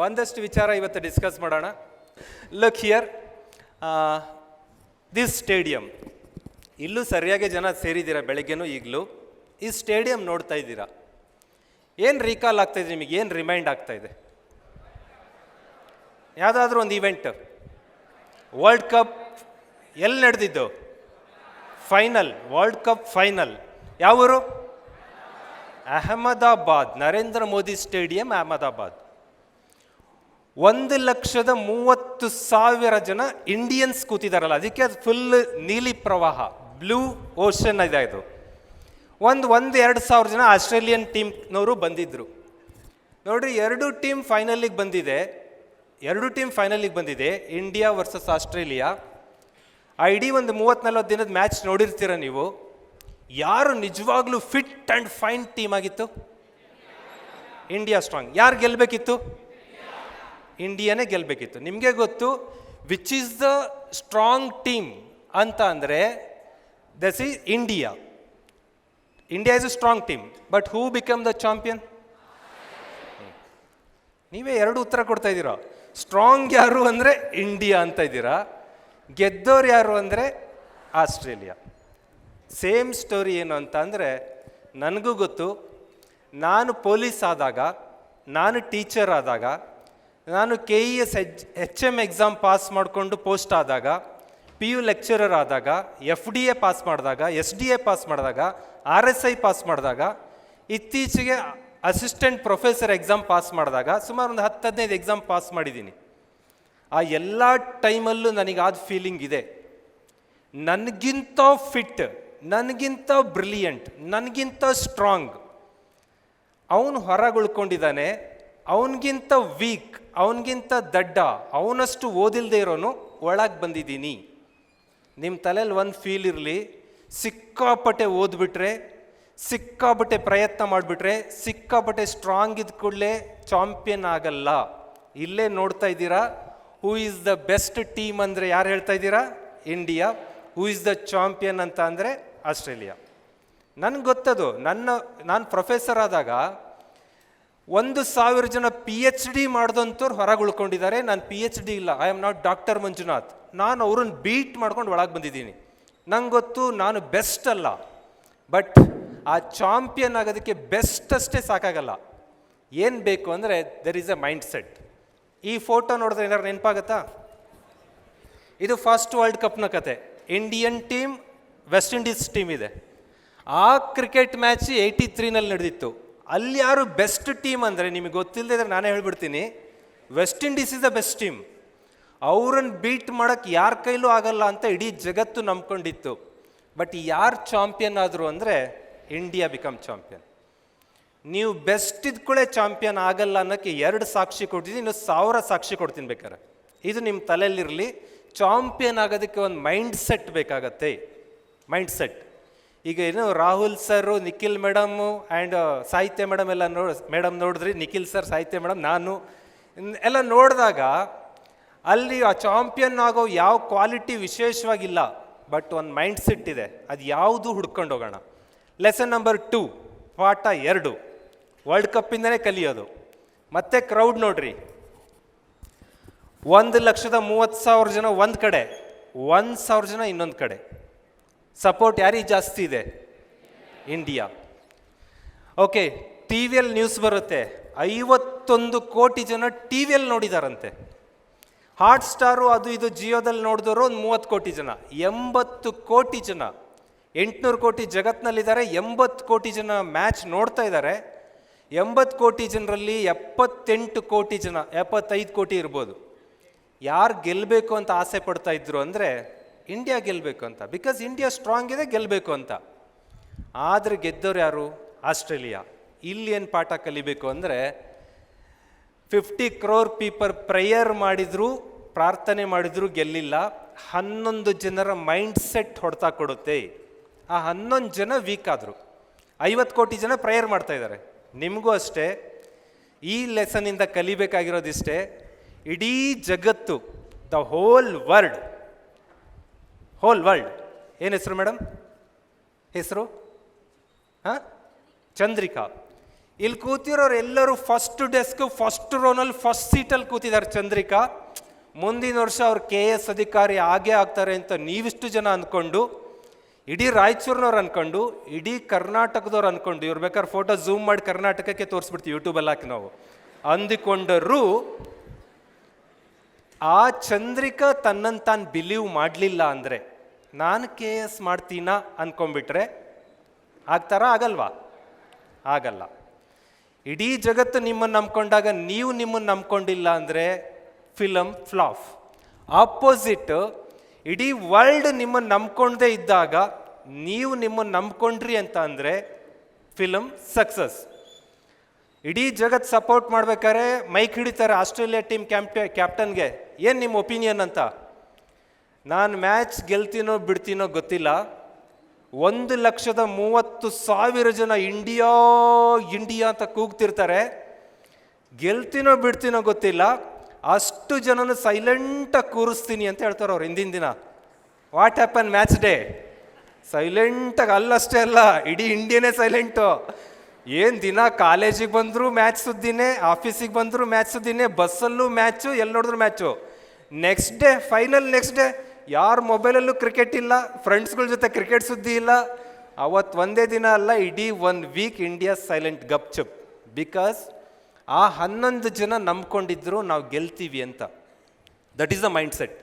ಒಂದಷ್ಟು ವಿಚಾರ ಇವತ್ತು ಡಿಸ್ಕಸ್ ಮಾಡೋಣ. ಲಕ್ ಹಿಯರ್ ದಿಸ್ ಸ್ಟೇಡಿಯಂ ಇಲ್ಲೂ ಸರಿಯಾಗಿ ಜನ ಸೇರಿದ್ದೀರಾ ಬೆಳಗ್ಗೆನೂ ಈಗಲೂ? ಈ ಸ್ಟೇಡಿಯಂ ನೋಡ್ತಾ ಇದ್ದೀರಾ? ಏನು ರೀಕಾಲ್ ಆಗ್ತಾ ಇದೆ ನಿಮಗೆ? ಏನು ರಿಮೈಂಡ್ ಆಗ್ತಾ ಇದೆ? ಯಾವುದಾದ್ರೂ ಒಂದು ಇವೆಂಟ್ ವರ್ಲ್ಡ್ ಕಪ್ ಎಲ್ಲಿ ನಡೆದಿದ್ದು? ಫೈನಲ್ ವರ್ಲ್ಡ್ ಕಪ್ ಫೈನಲ್ ಯಾವೂರು? ಅಹಮದಾಬಾದ್, ನರೇಂದ್ರ ಮೋದಿ ಸ್ಟೇಡಿಯಂ ಅಹಮದಾಬಾದ್. ಒಂದು ಲಕ್ಷದ ಮೂವತ್ತು ಸಾವಿರ ಜನ ಇಂಡಿಯನ್ಸ್ ಕೂತಿದಾರಲ್ಲ, ಅದಕ್ಕೆ ಅದು ಫುಲ್ ನೀಲಿ ಪ್ರವಾಹ ಬ್ಲೂ ಓಷನ್ ಇದೆ ಇದು. ಒಂದು ಒಂದು ಎರಡು ಸಾವಿರ ಜನ ಆಸ್ಟ್ರೇಲಿಯನ್ ಟೀಮ್ನವರು ಬಂದಿದ್ದರು ನೋಡ್ರಿ, ಎರಡು ಟೀಮ್ ಫೈನಲಿಗೆ ಬಂದಿದೆ. ಎರಡು ಟೀಮ್ ಫೈನಲಿಗೆ ಬಂದಿದೆ ಇಂಡಿಯಾ ವರ್ಸಸ್ ಆಸ್ಟ್ರೇಲಿಯಾ ಆ ಇಡೀ ಒಂದು ಮೂವತ್ತು ನಲ್ವತ್ತು ದಿನದ ಮ್ಯಾಚ್ ನೋಡಿರ್ತೀರ ನೀವು. ಯಾರು ನಿಜವಾಗ್ಲೂ ಫಿಟ್ ಆ್ಯಂಡ್ ಫೈನ್ ಟೀಮ್ ಆಗಿತ್ತು? ಇಂಡಿಯಾ ಸ್ಟ್ರಾಂಗ್ ಯಾರು ಗೆಲ್ಲಬೇಕಿತ್ತು ಇಂಡಿಯಾನೇ ಗೆಲ್ಲಬೇಕಿತ್ತು ನಿಮಗೆ ಗೊತ್ತು which is the strong team ಅಂತ ಅಂದರೆ this is India India is a strong team but who become the champion ನೀವೇ ಎರಡು ಉತ್ತರ ಕೊಡ್ತಾ ಇದ್ದೀರಾ? ಸ್ಟ್ರಾಂಗ್ ಯಾರು ಅಂದರೆ ಇಂಡಿಯಾ ಅಂತ ಇದ್ದೀರಾ? ಗೆದ್ದೋರು ಯಾರು ಅಂದರೆ ಆಸ್ಟ್ರೇಲಿಯಾ. ಸೇಮ್ ಸ್ಟೋರಿ ಏನು ಅಂತ ಅಂದರೆ, ನನಗೂ ಗೊತ್ತು, ನಾನು ಪೊಲೀಸ್ ಆದಾಗ, ನಾನು ಟೀಚರ್ ಆದಾಗ ನಾನು K E S H H M exam pass ಮಾಡಿಕೊಂಡು ಪೋಸ್ಟ್ ಆದಾಗ ಪಿ ಯು ಲೆಕ್ಚರರ್ ಆದಾಗ ಎಫ್ ಡಿ ಎ ಪಾಸ್ ಮಾಡಿದಾಗ ಎಸ್ ಡಿ ಎ ಪಾಸ್ ಮಾಡಿದಾಗ ಆರ್ ಎಸ್ ಐ ಪಾಸ್ ಮಾಡಿದಾಗ, ಇತ್ತೀಚೆಗೆ ಅಸಿಸ್ಟೆಂಟ್ ಪ್ರೊಫೆಸರ್ ಎಕ್ಸಾಮ್ ಪಾಸ್ ಮಾಡಿದಾಗ ಸುಮಾರು ಒಂದು ಹತ್ತು ಹದಿನೈದು ಎಕ್ಸಾಮ್ ಪಾಸ್ ಮಾಡಿದ್ದೀನಿ. ಆ ಎಲ್ಲ ಟೈಮಲ್ಲೂ ನನಗಾದ ಫೀಲಿಂಗ್ ಇದೆ. ನನಗಿಂತ ಫಿಟ್ ನನಗಿಂತ ಬ್ರಿಲಿಯಂಟ್ ನನಗಿಂತ ಸ್ಟ್ರಾಂಗ್ ಅವನು ಹೊರಗೆ ಉಳ್ಕೊಂಡಿದ್ದಾನೆ ಅವನಿಗಿಂತ ವೀಕ್ ಅವನಿಗಿಂತ ದಡ್ಡ, ಅವನಷ್ಟು ಓದಿಲ್ದೇ ಇರೋನು ಒಳಗೆ ಬಂದಿದ್ದೀನಿ. ನಿಮ್ಮ ತಲೆಯಲ್ಲಿ ಒಂದು ಫೀಲ್ ಇರಲಿ, ಸಿಕ್ಕಾಪಟ್ಟೆ ಓದ್ಬಿಟ್ರೆ, ಸಿಕ್ಕಾಪಟ್ಟೆ ಪ್ರಯತ್ನ ಮಾಡಿಬಿಟ್ರೆ, ಸಿಕ್ಕಾಪಟ್ಟೆ ಸ್ಟ್ರಾಂಗ್ ಇದ್ದ ಕೂಡಲೇ ಚಾಂಪಿಯನ್ ಆಗಲ್ಲ. ಇಲ್ಲೇ ನೋಡ್ತಾ ಇದ್ದೀರಾ? Who is the best team ಅಂದರೆ ಯಾರು ಹೇಳ್ತಾ ಇದ್ದೀರಾ? India who is the champion ಅಂತ ಅಂದರೆ ಆಸ್ಟ್ರೇಲಿಯಾ. ನನಗೆ ಗೊತ್ತದು, ನನ್ನ, ನಾನು ಪ್ರೊಫೆಸರ್ ಆದಾಗ ಒಂದು ಸಾವಿರ ಜನ ಪಿ ಎಚ್ ಡಿ ಮಾಡಿದಂಥವ್ರು ಹೊರಗೆ ಉಳ್ಕೊಂಡಿದ್ದಾರೆ ನಾನು ಪಿ ಎಚ್ ಡಿ ಇಲ್ಲ. I am not doctor Manjunath. ನಾನು ಅವ್ರನ್ನ ಬೀಟ್ ಮಾಡ್ಕೊಂಡು ಒಳಗೆ ಬಂದಿದ್ದೀನಿ. ನಂಗೆ ಗೊತ್ತು ನಾನು ಬೆಸ್ಟ್ ಅಲ್ಲ. ಬಟ್ ಆ ಚಾಂಪಿಯನ್ ಆಗೋದಕ್ಕೆ ಬೆಸ್ಟ್ ಅಷ್ಟೇ ಸಾಕಾಗಲ್ಲ. ಏನು ಬೇಕು ಅಂದರೆ there is a mindset ಈ ಫೋಟೋ ನೋಡಿದ್ರೆ ಏನಾದ್ರು ನೆನಪಾಗತ್ತಾ? ಇದು ಫಸ್ಟ್ ವರ್ಲ್ಡ್ ಕಪ್ನ ಕತೆ. Indian team West Indies team ಇದೆ. ಆ ಕ್ರಿಕೆಟ್ ಮ್ಯಾಚ್ ಏಯ್ಟಿ ತ್ರೀನಲ್ಲಿ ನಡೆದಿತ್ತು. ಅಲ್ಲಿ ಯಾರು ಬೆಸ್ಟ್ ಟೀಮ್ ಅಂದರೆ ನಿಮಗೆ ಗೊತ್ತಿಲ್ಲದೆ ಇದ್ರೆ ನಾನೇ ಹೇಳ್ಬಿಡ್ತೀನಿ. West Indies is the best team ಅವ್ರನ್ನ ಬೀಟ್ ಮಾಡೋಕ್ಕೆ ಯಾರ ಕೈಲೂ ಆಗಲ್ಲ ಅಂತ ಇಡೀ ಜಗತ್ತು ನಂಬ್ಕೊಂಡಿತ್ತು. ಬಟ್ ಯಾರು ಚಾಂಪಿಯನ್ ಆದರು ಅಂದರೆ ಇಂಡಿಯಾ ಬಿಕಮ್ ಚಾಂಪಿಯನ್ ನೀವು ಬೆಸ್ಟ್ ಇದ್ಕೊಳ್ಳೆ ಚಾಂಪಿಯನ್ ಆಗಲ್ಲ ಅನ್ನೋಕ್ಕೆ ಎರಡು ಸಾಕ್ಷಿ ಕೊಡ್ತೀನಿ ಇನ್ನು ಸಾವಿರ ಸಾಕ್ಷಿ ಕೊಡ್ತೀನಿ ಬೇಕಾರೆ ಇದು ನಿಮ್ಮ ತಲೆಯಲ್ಲಿರಲಿ. ಚಾಂಪಿಯನ್ ಆಗೋದಕ್ಕೆ ಒಂದು ಮೈಂಡ್ ಸೆಟ್ ಬೇಕಾಗತ್ತೆ. ಮೈಂಡ್ ಸೆಟ್ ಈಗ ಏನು Rahul sir Nikhil madam and Sahitya madam ಎಲ್ಲ ನೋಡ್ ಮೇಡಮ್ ನೋಡಿದ್ರಿ, ನಿಖಿಲ್ ಸರ್ ಸಾಹಿತ್ಯ ಮೇಡಮ್ ನಾನು. ಎಲ್ಲ ನೋಡಿದಾಗ ಅಲ್ಲಿ ಆ ಚಾಂಪಿಯನ್ ಆಗೋ ಯಾವ ಕ್ವಾಲಿಟಿ ವಿಶೇಷವಾಗಿಲ್ಲ ಬಟ್ ಒಂದು ಮೈಂಡ್ ಸೆಟ್ ಇದೆ. ಅದು ಯಾವುದು ಹುಡ್ಕೊಂಡು ಹೋಗೋಣ. ಲೆಸನ್ ನಂಬರ್ ಟೂ ಪಾಠ ಎರಡು. ವರ್ಲ್ಡ್ ಕಪ್ಪಿಂದನೇ ಕಲಿಯೋದು. ಮತ್ತೆ ಕ್ರೌಡ್ ನೋಡ್ರಿ. ಒಂದು ಲಕ್ಷದ ಮೂವತ್ತು ಸಾವಿರ ಜನ ಒಂದು ಕಡೆ, ಒಂದು ಸಾವಿರ ಜನ ಇನ್ನೊಂದು ಕಡೆ. ಸಪೋರ್ಟ್ ಯಾರಿಗೆ ಜಾಸ್ತಿ ಇದೆ? ಇಂಡಿಯಾ ಓಕೆ ಟಿ ವಿಯಲ್ಲಿ ನ್ಯೂಸ್ ಬರುತ್ತೆ. ಐವತ್ತೊಂದು ಕೋಟಿ ಜನ ಟಿ ವಿಯಲ್ಲಿ ನೋಡಿದಾರಂತೆ. ಹಾಟ್ ಸ್ಟಾರು ಅದು ಇದು ಜಿಯೋದಲ್ಲಿ ನೋಡಿದವರು ಒಂದು ಮೂವತ್ತು ಕೋಟಿ ಜನ. ಎಂಬತ್ತು ಕೋಟಿ ಜನ. ಎಂಟುನೂರು ಕೋಟಿ ಜಗತ್ತಿನಲ್ಲಿದ್ದಾರೆ ಎಂಬತ್ತು ಕೋಟಿ ಜನ ಮ್ಯಾಚ್ ನೋಡ್ತಾ ಇದ್ದಾರೆ. ಎಂಬತ್ತು ಕೋಟಿ ಜನರಲ್ಲಿ ಎಪ್ಪತ್ತೆಂಟು ಕೋಟಿ ಜನ, ಎಪ್ಪತ್ತೈದು ಕೋಟಿ ಇರ್ಬೋದು. ಯಾರು ಗೆಲ್ಲಬೇಕು ಅಂತ ಆಸೆ ಪಡ್ತಾ ಇದ್ರು ಅಂದರೆ ಇಂಡಿಯಾ ಗೆಲ್ಲಬೇಕು ಅಂತ ಬಿಕಾಸ್ ಇಂಡಿಯಾ ಸ್ಟ್ರಾಂಗ್ ಇದೆ ಗೆಲ್ಲಬೇಕು ಅಂತ. ಆದರೆ ಗೆದ್ದವ್ರು ಯಾರು? ಆಸ್ಟ್ರೇಲಿಯಾ. ಇಲ್ಲಿ ಏನು ಪಾಠ ಕಲಿಬೇಕು ಅಂದರೆ ಫಿಫ್ಟಿ ಕ್ರೋರ್ ಪೀಪರ್ ಪ್ರೇಯರ್ ಮಾಡಿದ್ರು, ಪ್ರಾರ್ಥನೆ ಮಾಡಿದ್ರು, ಗೆಲ್ಲಿಲ್ಲ. ಹನ್ನೊಂದು ಜನರ ಮೈಂಡ್ ಸೆಟ್ ಹೊಡ್ತಾ ಕೊಡುತ್ತೆ. ಆ ಹನ್ನೊಂದು ಜನ ವೀಕ್ ಆದರು. ಐವತ್ತು ಕೋಟಿ ಜನ ಪ್ರೇಯರ್ ಮಾಡ್ತಾ ಇದ್ದಾರೆ ನಿಮಗೂ ಅಷ್ಟೇ. ಈ ಲೆಸನಿಂದ ಕಲಿಬೇಕಾಗಿರೋದಿಷ್ಟೇ. ಇಡೀ ಜಗತ್ತು the whole world whole world ಏನು ಹೆಸರು ಮೇಡಮ್ ಹೆಸರು? ಹಾಂ? ಚಂದ್ರಿಕಾ. ಇಲ್ಲಿ ಕೂತಿರೋರು ಎಲ್ಲರೂ ಫಸ್ಟ್ ಡೆಸ್ಕ್ ಫಸ್ಟ್ ರೋನಲ್ಲಿ ಫಸ್ಟ್ ಸೀಟಲ್ಲಿ ಕೂತಿದ್ದಾರೆ ಚಂದ್ರಿಕಾ. ಮುಂದಿನ ವರ್ಷ ಅವ್ರು ಕೆ ಎಸ್ ಅಧಿಕಾರಿ ಆಗೇ ಆಗ್ತಾರೆ ಅಂತ ನೀವಿಷ್ಟು ಜನ ಅಂದ್ಕೊಂಡು ಇಡೀ ರಾಯಚೂರಿನವ್ರು ಅಂದ್ಕೊಂಡು ಇಡೀ ಕರ್ನಾಟಕದವ್ರು ಅಂದ್ಕೊಂಡು ಇವ್ರು ಬೇಕಾದ್ರೆ ಫೋಟೋ ಝೂಮ್ ಮಾಡಿ ಕರ್ನಾಟಕಕ್ಕೆ ತೋರಿಸ್ಬಿಡ್ತೀವಿ ಯೂಟ್ಯೂಬಲ್ಲಿ ಹಾಕಿ ನಾವು. ಅಂದಿಕೊಂಡರೂ, ಆ ಚಂದ್ರಿಕಾ ತನ್ನನ್ನು ತಾನು ಬಿಲೀವ್ ಮಾಡಲಿಲ್ಲ ಅಂದರೆ ನಾನು ಕೆ ಎಸ್ ಮಾಡ್ತೀನ ಅಂದ್ಕೊಂಬಿಟ್ರೆ ಆಗ್ತಾರ ಆಗಲ್ವಾ? ಆಗಲ್ಲ. ಇಡೀ ಜಗತ್ತು ನಿಮ್ಮನ್ನು ನಂಬ್ಕೊಂಡಾಗ ನೀವು ನಿಮ್ಮನ್ನು ನಂಬ್ಕೊಂಡಿಲ್ಲ ಅಂದರೆ ಫಿಲಮ್ ಫ್ಲಾಫ್ ಆಪೋಸಿಟ್ ಇಡೀ ವರ್ಲ್ಡ್ ನಿಮ್ಮನ್ನು ನಂಬ್ಕೊಂಡೇ ಇದ್ದಾಗ ನೀವು ನಿಮ್ಮನ್ನು ನಂಬ್ಕೊಂಡ್ರಿ ಅಂತ ಅಂದರೆ ಫಿಲಮ್ ಸಕ್ಸಸ್ ಇಡೀ ಜಗತ್ತು ಸಪೋರ್ಟ್ ಮಾಡ್ಬೇಕಾದ್ರೆ ಮೈಕ್ ಹಿಡಿತಾರೆ ಆಸ್ಟ್ರೇಲಿಯಾ ಟೀಮ್ ಕ್ಯಾಂಪ್ ಕ್ಯಾಪ್ಟನ್ಗೆ ಏನು ನಿಮ್ಮ ಒಪಿನಿಯನ್ ಅಂತ? ನಾನು ಮ್ಯಾಚ್ ಗೆಲ್ತೀನೋ ಬಿಡ್ತೀನೋ ಗೊತ್ತಿಲ್ಲ. ಒಂದು ಲಕ್ಷದ ಮೂವತ್ತು ಸಾವಿರ ಜನ ಇಂಡಿಯಾ ಇಂಡಿಯಾ ಅಂತ ಕೂಗ್ತಿರ್ತಾರೆ. ಗೆಲ್ತೀನೋ ಬಿಡ್ತೀನೋ ಗೊತ್ತಿಲ್ಲ. ಅಷ್ಟು ಜನನು ಸೈಲೆಂಟಾಗಿ ಕೂರಿಸ್ತೀನಿ ಅಂತ ಹೇಳ್ತಾರೆ ಅವ್ರು ಹಿಂದಿನ ದಿನ. ವಾಟ್ ಹ್ಯಾಪನ್ ಮ್ಯಾಚ್ ಡೇ ಸೈಲೆಂಟಾಗಿ ಅಲ್ಲಷ್ಟೇ ಅಲ್ಲ ಇಡೀ ಇಂಡಿಯಾನೇ ಸೈಲೆಂಟು ಏನು ದಿನ ಕಾಲೇಜಿಗೆ ಬಂದರೂ ಮ್ಯಾಚ್ ಸುದ್ದಿನೇ ಆಫೀಸಿಗೆ ಬಂದರೂ ಮ್ಯಾಚ್ ಸುದ್ದಿನೇ ಬಸ್ಸಲ್ಲೂ ಮ್ಯಾಚು ಎಲ್ಲಿ ನೋಡಿದ್ರು match next day final next day ಯಾರ ಮೊಬೈಲಲ್ಲೂ ಕ್ರಿಕೆಟ್ ಇಲ್ಲ ಫ್ರೆಂಡ್ಸ್ಗಳ ಜೊತೆ ಕ್ರಿಕೆಟ್ ಸುದ್ದಿ ಇಲ್ಲ. ಅವತ್ತು ಒಂದೇ ದಿನ ಅಲ್ಲ, ಇಡೀ ಒನ್ ವೀಕ್ ಇಂಡಿಯಾ ಸೈಲೆಂಟ್ ಗಪ್ ಚುಪ್. ಬಿಕಾಸ್ ಆ ಹನ್ನೊಂದು ಜನ ನಂಬ್ಕೊಂಡಿದ್ರು, ನಾವು ಗೆಲ್ತೀವಿ ಅಂತ. That is the mindset